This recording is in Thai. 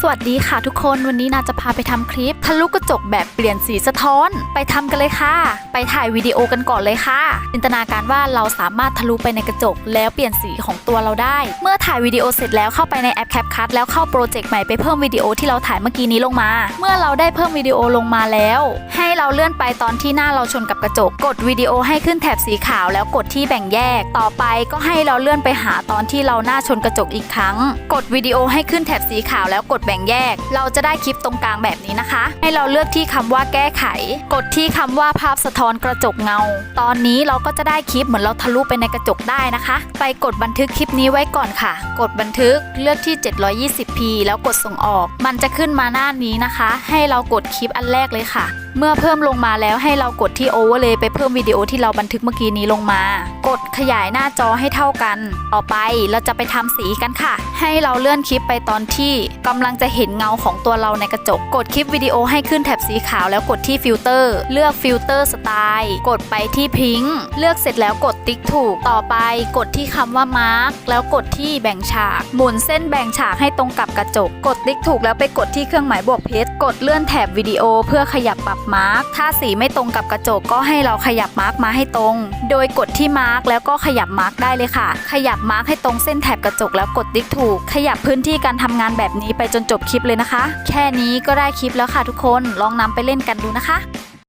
สวัสดีค่ะทุกคนวันนี้นาจะพาไปทำคลิปทะลุกระจกแบบเปลี่ยนสีสะท้อน ไปทำกันเลยค่ะ ไปถ่ายวิดีโอกันก่อนเลยค่ะ จินตนาการว่าเราสามารถทะลุไปในกระจก แล้วเปลี่ยนสีของตัวเราได้ เมื่อถ่ายวิดีโอเสร็จแล้วเข้าไปในแอป CapCut แล้วเข้าโปรเจกต์ใหม่ไปเพิ่มวิดีโอที่เราถ่ายเมื่อกี้นี้ลงมา เมื่อเราได้เพิ่มวิดีโอลงมาแล้วให้ เราเลื่อนไปตอนที่หน้าเราชนกับกระจก กดวิดีโอให้ขึ้นแถบสีขาวแล้วกดที่แบ่งแยก ต่อไปก็ให้เราเลื่อนไปหาตอนที่เราหน้าชนกระจกอีกครั้ง กดวิดีโอให้ขึ้นแถบสีขาวแล้วกดแบ่งแยก เราจะได้คลิปตรงกลางแบบนี้นะคะ ให้เราเลือกที่คำว่าแก้ไข กดที่คำว่าภาพสะท้อนกระจกเงา ตอนนี้เราก็จะได้คลิปเหมือนเราทะลุไปในกระจกได้นะคะ ไปกดบันทึกคลิปนี้ไว้ก่อนค่ะ กดบันทึกเลือกที่ 720p แล้วกดส่งออก มันจะขึ้นมาหน้านี้นะคะ ให้เรากดคลิปอันแรกเลยค่ะ เมื่อเพพิ่มลงมาแล้วให้เรากดที่ overlay ไปเพิ่มวิดีโอที่เราบันทึกเมื่อกี้นี้ลงมา กดขยายหน้าจอให้เท่ากัน ต่อไปเราจะไปทำสีกันค่ะ ให้เราเลื่อนคลิปไปตอนที่กำลังจะเห็นเงาของตัวเราในกระจก กดคลิปวิดีโอให้ขึ้นแถบสีขาวแล้วกดที่ฟิลเตอร์เลือกฟิลเตอร์สไตล์กดไปที่พิงค์เลือกเสร็จแล้วกดติ๊กถูกต่อไป กดที่คำว่ามาร์กแล้วกดที่แบ่งฉาก หมุนเส้นแบ่งฉากให้ตรงกับกระจก กดติ๊กถูกแล้วไปกดที่เครื่องหมายบวกเพชรกดเลื่อนแถบวิดีโอเพื่อขยับปรับมาร์การ์กถ้าสีไม่ตรงกับกระจกก็ให้เราขยับมาร์กมาให้ตรง โดยกดที่มาร์กแล้วก็ขยับมาร์กได้เลยค่ะ ขยับมาร์กให้ตรงเส้นแถบกระจกแล้วกดติ๊กถูก ขยับพื้นที่การทำงานแบบนี้ไปจนจบคลิปเลยนะคะ แค่นี้ก็ได้คลิปแล้วค่ะทุกคนลองนำไปเล่นกันดูนะคะ